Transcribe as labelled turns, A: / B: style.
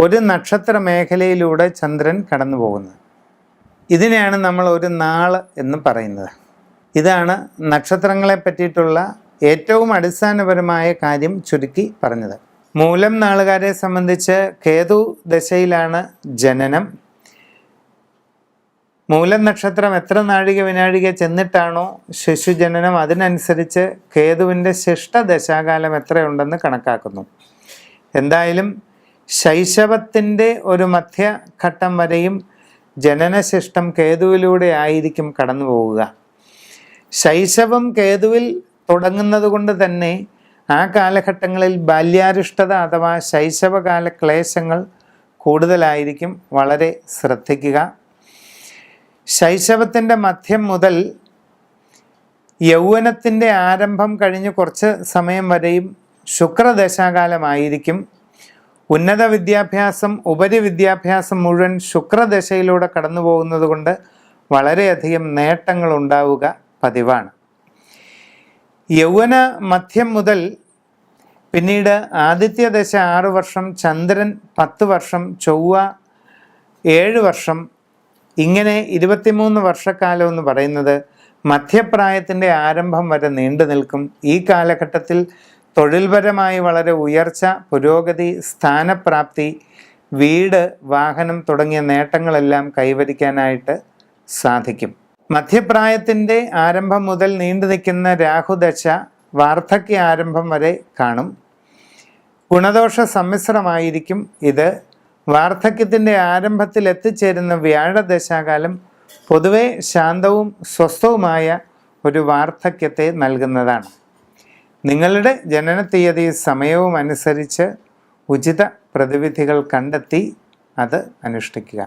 A: ഒരു നക്ഷത്ര മേഖലയിലൂടെ ചന്ദ്രൻ കടന്നു പോകുന്നത് ഇതിനെയാണ് നമ്മൾ ഒരു നാൾ എന്ന് പറയുന്നത്. ഇതാണ് നക്ഷത്രങ്ങളെ പറ്റിയിട്ടുള്ള ഏറ്റവും അടിസ്ഥാനപരമായ കാര്യം ചുരുക്കി പറഞ്ഞത്. മൂലം നാളുകാരെ സംബന്ധിച്ച് കേതു ദശയിലാണ് ജനനം. മൂലം നക്ഷത്രം എത്ര നാഴിക വിനാഴിക ചെന്നിട്ടാണോ ശിശുജനനം അതിനനുസരിച്ച് കേതുവിന്റെ ശിഷ്ട ദശാകാലം എത്രയുണ്ടെന്ന് കണക്കാക്കുന്നു. എന്തായാലും ശൈശവത്തിന്റെ ഒരു മധ്യഘട്ടം വരെയും ജനനശിഷ്ടം കേതുവിലൂടെ ആയിരിക്കും കടന്നു പോവുക ശൈശവം കേതുവിൽ തുടങ്ങുന്നത് കൊണ്ട് തന്നെ ആ കാലഘട്ടങ്ങളിൽ ബാല്യാരിഷ്ടത അഥവാ ശൈശവകാല ക്ലേശങ്ങൾ കൂടുതലായിരിക്കും വളരെ ശ്രദ്ധിക്കുക. ശൈശവത്തിന്റെ മധ്യം മുതൽ യൗവനത്തിന്റെ ആരംഭം കഴിഞ്ഞ് കുറച്ച് സമയം വരെയും ശുക്രദശാകാലമായിരിക്കും ഉന്നത വിദ്യാഭ്യാസം ഉപരി വിദ്യാഭ്യാസം മുഴുവൻ ശുക്രദശയിലൂടെ കടന്നു പോകുന്നത് കൊണ്ട് വളരെയധികം നേട്ടങ്ങൾ ഉണ്ടാവുക പതിവാണ്. യൗവന മധ്യം മുതൽ പിന്നീട് ആദിത്യ ദശ ആറ് വർഷം ചന്ദ്രൻ പത്ത് വർഷം ചൊവ്വ ഏഴ് വർഷം. ഇങ്ങനെ ഇരുപത്തിമൂന്ന് വർഷക്കാലം എന്ന് പറയുന്നത് മധ്യപ്രായത്തിന്റെ ആരംഭം വരെ നീണ്ടു നിൽക്കും ഈ കാലഘട്ടത്തിൽ തൊഴിൽപരമായി വളരെ ഉയർച്ച പുരോഗതി സ്ഥാനപ്രാപ്തി വീട് വാഹനം തുടങ്ങിയ നേട്ടങ്ങളെല്ലാം കൈവരിക്കാനായിട്ട് സാധിക്കും. മധ്യപ്രായത്തിന്റെ ആരംഭം മുതൽ നീണ്ടു നിൽക്കുന്ന രാഹുദശ വാർദ്ധക്യ ആരംഭം വരെ കാണും. ഗുണദോഷ സമ്മിശ്രമായിരിക്കും ഇത്. വാർദ്ധക്യത്തിന്റെ ആരംഭത്തിൽ എത്തിച്ചേരുന്ന വ്യാഴദശാകാലം പൊതുവെ ശാന്തവും സ്വസ്ഥവുമായ ഒരു വാർദ്ധക്യത്തെ നൽകുന്നതാണ്. നിങ്ങളുടെ ജനന തീയതി സമയവും അനുസരിച്ച് ഉചിത പ്രതിവിധികൾ കണ്ടെത്തി അത് അനുഷ്ഠിക്കുക.